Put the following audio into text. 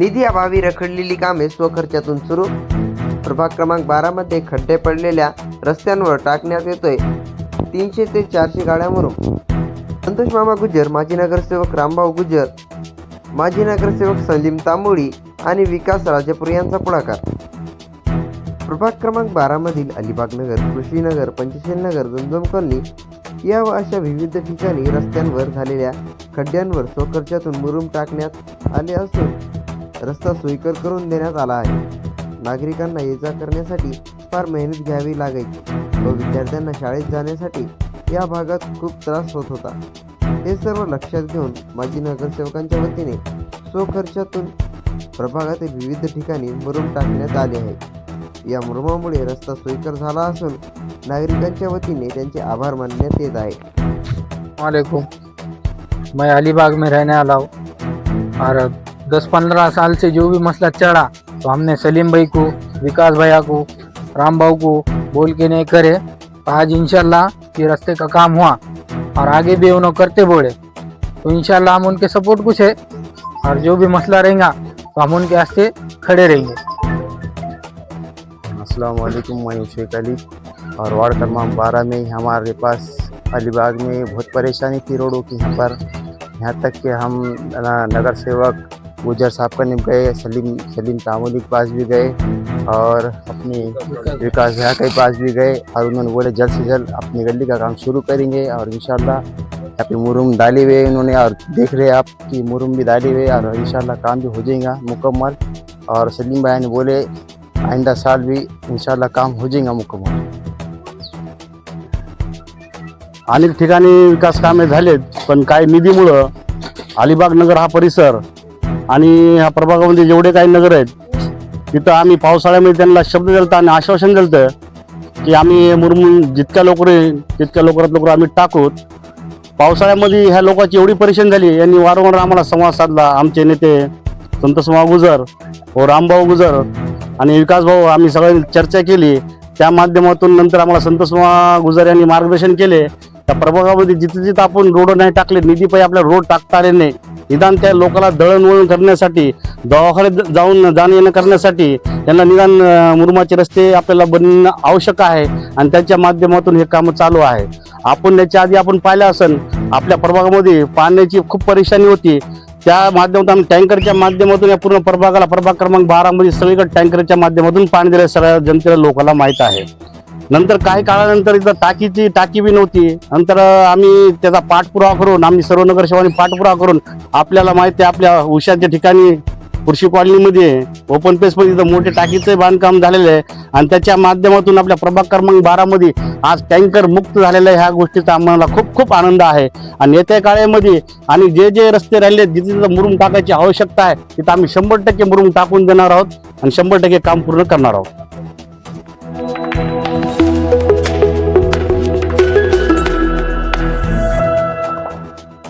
निधी अभावी रखडलेली कामे स्वखर्चातून सुरू. प्रभाग क्रमांक बारामध्ये खड्डे पडलेल्या रस्त्यांवर टाकण्यात येतोय. तीनशे ते चारशे गाड्यांवरून संतोष मामा गुज्जर माजी नगरसेवक रामभाऊ गुज्जर माजी नगरसेवक सलीम तांबोळी आणि विकास राजापूर यांचा पुढाकार. प्रभाग क्रमांक बारामधील अलिबाग नगर कृषीनगर पंचशील नगर कॉलनी या व अशा विविध ठिकाणी रस्त्यांवर झालेल्या खड्ड्यांवर स्वखर्चातून मुरुम टाकण्यात आले असून रस्ता सोयीकर करून देण्यात आला आहे. नागरिकांना ये जा करण्यासाठी फार मेहनत घ्यावी लागायची. व विद्यार्थ्यांना शाळेत जाण्यासाठी या भागात खूप त्रास होत होता. हे सर्व लक्षात घेऊन माजी नगरसेवकांच्या वतीने स्वखर्चातून प्रभागातील विविध ठिकाणी मुरुम टाकण्यात आले आहे. या मुरुमामुळे रस्ता सोयीकर झाला असून नागरिकांच्या वतीने त्यांचे आभार मानण्यात येत आहे. वालेकुम. मैं अलीबाग में रहने वाला हूँ। और दस पंद्रह साल से जो भी मसला चढ़ा तो हमने सलीम भाई को, विकास भैया को, राम भाऊ को बोल के नहीं करे। तो आज इनशाला ये रास्ते का काम हुआ और आगे भी उन्होंने करते बोले। तो इनशाला हम उनके सपोर्ट कुछ है और जो भी मसला रहेगा तो हम उनके रास्ते खड़े रहेंगे। असलकुम मैं शेख अली और वार्ड क्रमांक बारह में हमारे पास अलीबाग में बहुत परेशानी थी रोडों की यहाँ पर। यहाँ तक कि हम नगर सेवक गुजर साहब का निप गए, सलीम सलीम तामोली के पास भी गए और अपनी विकास भैया के पास भी गए और उन्होंने बोले, जल्द से जल्द अपनी गली का काम शुरू करेंगे और इंशाल्लाह यहाँ मुरुम डाले हुए उन्होंने और देख रहे आप कि मुरुम भी डाले हुए और इंशाल्लाह काम भी हो जाएगा मुकम्मल और सलीम भाई ने बोले, आइंदा साल भी इंशाल्लाह काम हो जाएगा मुकम्मल। अनेक ठिकाणी विकास कामे झालेत पण काही निधीमुळं अलिबाग नगर हा परिसर आणि ह्या प्रभागामध्ये जेवढे काही नगर आहेत तिथं आम्ही पावसाळ्यामध्ये त्यांना शब्द दिलता आणि आश्वासन दिलं की आम्ही मुरमून जितक्या लवकर येईल तितक्या लवकरात लवकर आम्ही टाकूत पावसाळ्यामध्ये ह्या लोकांची एवढी परेशान झाली यांनी वारंवार आम्हाला संवाद साधला. आमचे नेते संतोषमाव गुजर व रामभाऊ गुजर आणि विकास भाऊ आम्ही सगळ्यांनी चर्चा केली. त्या माध्यमातून नंतर आम्हाला संतोषमा गुजर यांनी मार्गदर्शन केले. त्या प्रभागामध्ये जिथे जिथं आपण रोड नाही टाकले निधी पाहिजे आपल्याला रोड टाकता आले नाही. निदान त्या लोकांना दळणवळण करण्यासाठी दवाखान्यात जाऊन जाणं येणं करण्यासाठी त्यांना निदान मुरुमाचे रस्ते आपल्याला बनणं आवश्यक आहे आणि त्याच्या माध्यमातून हे कामं चालू आहे. आपण याच्या आधी आपण पाहिलं असन आपल्या प्रभागामध्ये पाण्याची खूप परेशानी होती. त्या माध्यमातून आम्ही टँकरच्या माध्यमातून या पूर्ण प्रभागाला प्रभाग क्रमांक बारामध्ये सगळीकडे टँकरच्या माध्यमातून पाणी दिलं सगळ्या जनतेला लोकांना माहीत आहे. नंतर काही काळानंतर इथं टाकीची टाकी बी नव्हती. नंतर आम्ही त्याचा पाठपुरावा करून आम्ही सर्व नगरसेवाने पाठपुरावा करून आपल्याला माहिती आहे आपल्या उशाच्या ठिकाणी कृषी कॉलनीमध्ये ओपन पेसमध्ये इथं मोठे टाकीचं बांधकाम झालेलं आहे. आणि त्याच्या माध्यमातून आपल्या प्रभाग क्रमांक बारामध्ये आज टँकर मुक्त झालेलं आहे. ह्या गोष्टीचा आम्हाला खूप खूप आनंद आहे. आणि येत्या काळामध्ये आणि जे जे रस्ते राहिले आहेत, जिथे जिथं मुरुम टाकायची आवश्यकता आहे तिथं आम्ही शंभर टक्के मुरुम टाकून देणार आहोत. आणि शंभर टक्के काम पूर्ण करणार आहोत. Thank you.